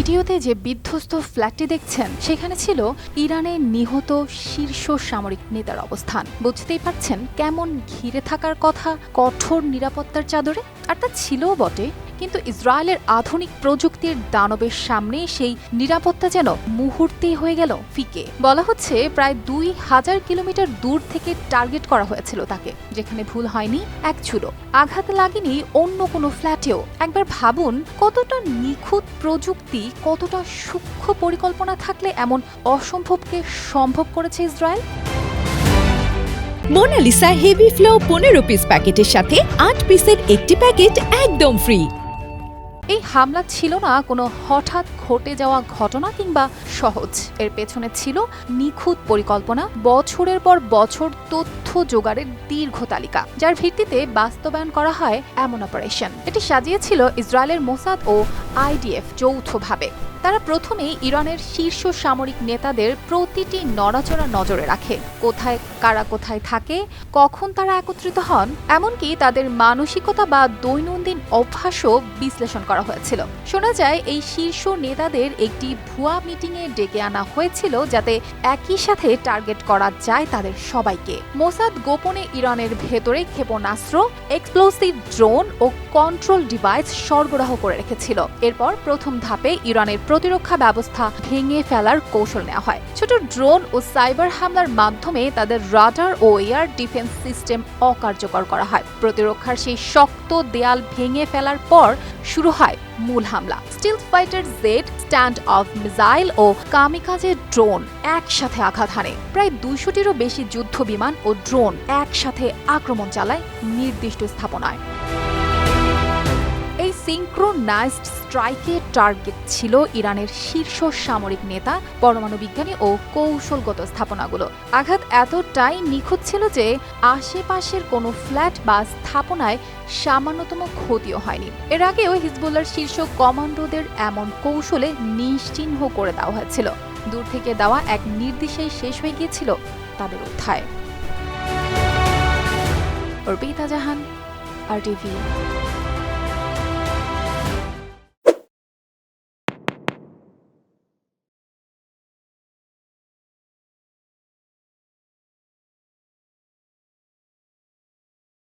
ভিডিওতে যে বিধ্বস্ত ফ্ল্যাটটি দেখছেন, সেখানে ছিল ইরানের নিহত শীর্ষ সামরিক নেতার অবস্থান। বুঝতেই পারছেন কেমন ঘিরে থাকার কথা, কঠোর নিরাপত্তার চাদরে? আর তা ছিলও বটে। কিন্তু ইসরায়েলের আধুনিক প্রযুক্তির দানবের সামনে সেই নিরাপত্তা যেন মুহূর্তেই হয়ে গেল ফিকে। বলা হচ্ছে প্রায় দুই হাজার কিলোমিটার দূর থেকে টার্গেট করা হয়েছিল তাকে, যেখানে ভুল হয়নি এক চুলো আঘাত লাগেনি অন্য কোনো ফ্ল্যাটেও। একবার ভাবুন, কতটা নিখুঁত প্রযুক্তি, কতটা সূক্ষ্ম পরিকল্পনা থাকলে এমন অসম্ভবকে সম্ভব করেছে ইসরায়েল? মোনালিসা হেভি ফ্লো পনেরো পিস প্যাকেটের সাথে আট পিসের একটি প্যাকেট একদম ফ্রি। এই হামলা ছিল না, কোনো হঠাৎ ঘটে যাওয়া ঘটনা কিংবা সহজ। এর পেছনে ছিল নিখুঁত পরিকল্পনা। বছরের পর বছর তথ্য জোগাড়ের দীর্ঘ তালিকা, যার ভিত্তিতে বাস্তবায়ন করা হয় এমন অপারেশন এটি সাজিয়েছিল ইসরায়েলের মোসাদ ও আইডিএফ যৌথভাবে। তারা প্রথমেই ইরানের শীর্ষ সামরিক নেতাদের প্রতিটি নড়াচড়া নজরে রাখে। কোথায়, কারা কোথায় থাকে, কখন তারা একত্রিত হন, এমনকি তাদের মানসিকতা বা দৈনন্দিন অভ্যাসও বিশ্লেষণ করা হয়েছিল। শোনা যায়, এই শীর্ষ নেতাদের একটি ভুয়া মিটিংয়ে ডেকে আনা হয়েছিল যাতে একই সাথে টার্গেট করা যায় তাদের সবাইকে। মোসাদ গোপনে ইরানের ভেতরে ক্ষেপণাস্ত্র এক্সপ্লোসিভ ড্রোন ও কন্ট্রোল ডিভাইস সরবরাহ করে রেখেছিল। এরপর প্রথম ধাপে ইরানের প্রতিরক্ষা ব্যবস্থা ভেঙে ফেলার কৌশল নেওয়া হয়। ছোট ড্রোন ও সাইবার হামলার মাধ্যমে তাদের রাডার ও এয়ার ডিফেন্স সিস্টেম অকার্যকর করা হয়। প্রতিরক্ষার সেই শক্ত দেয়াল ভেঙে ফেলার পর শুরু হয় মূল হামলা। Stealth fighter jet stand off missile ও কামিকাজে ড্রোন একসাথে আঘাত হানে। প্রায় দুইশোটিরও বেশি যুদ্ধ বিমান ও ড্রোন একসাথে আক্রমণ চালায় নির্দিষ্ট স্থাপনায়। সিঙ্ক্রোনাইজড স্ট্রাইকের টার্গেট ছিল ইরানের শীর্ষ সামরিক নেতা, পরমাণু বিজ্ঞানী ও কৌশলগত স্থাপনাগুলো। আঘাত এতটাই নিখুঁত ছিল যে আশেপাশের কোনো ফ্ল্যাট বা স্থাপনায় সামান্যতম ক্ষতিও হয়নি। এর আগেও হিজবুল্লার শীর্ষ কমান্ডোদের এমন কৌশলে নিশ্চিহ্ন করে দেওয়া হয়েছিল। দূর থেকে দেওয়া এক নির্দেশেই শেষ হয়ে গিয়েছিল তাদের অধ্যায় অর্পিতা জাহান, আর টিভি